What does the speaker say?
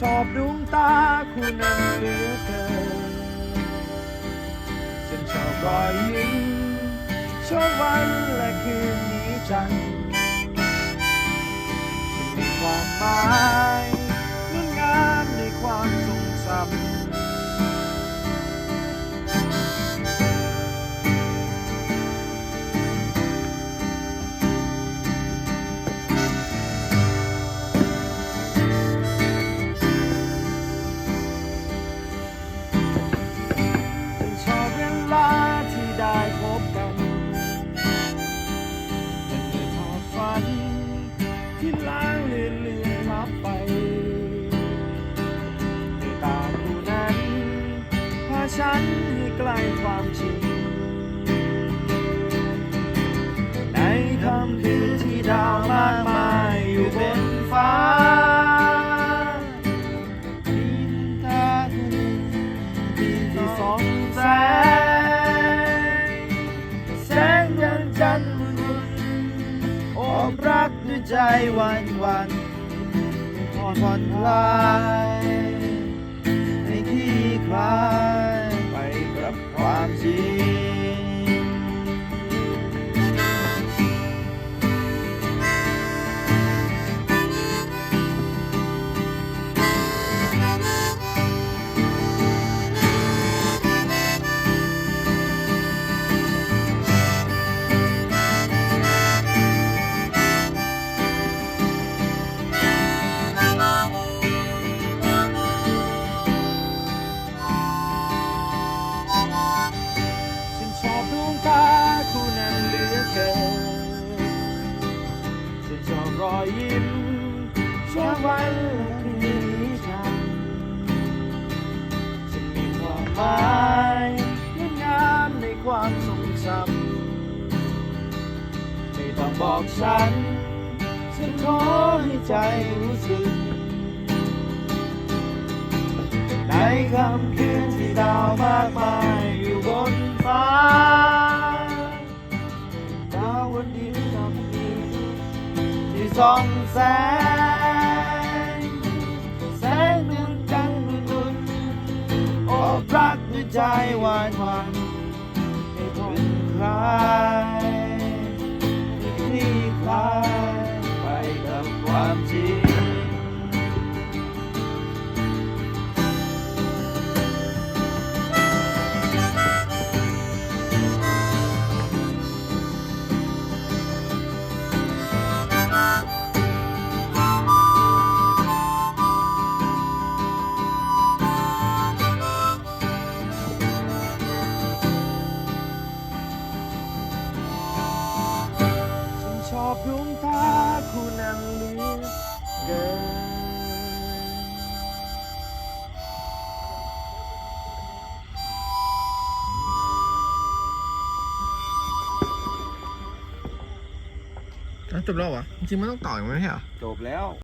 ชอบดวงตาคู่นั้นเหลือเกินฉันชอบรอยยิ้มชอบวันและคืนนี้จังฉันมีความหมายงดงามในความทรงจำ ไปในตาคู่นั้นพาฉันให้ใกล้ความจริง ในคำคืนที่ดาวมากมายอยู่บนฟ้าดินตาคู่หนึ่ที่สองแสงแสงเดือนจันทร์มุนโอบรักด้วยใจวันวัน ผ่อนผ่อนคลาย รอยยิ้มชอบวันและคืนนี้ฉันฉันมีความหมายงดงามในความทรงจำไม่ต้องบอกฉัน ฉันขอให้ใจรู้สึก ในคำคืนที่ดาวมากมาย ส่องแสง แสงเดือนจันทร์มุนโอ้รักด้วยใจหวานวันให้ผ่อนคลายให้คลี่คลายไปกับความจริง จบแล้ววะจริงๆมันต้องต่ออีกไหมไม่ใช่เหรอ จบแล้ว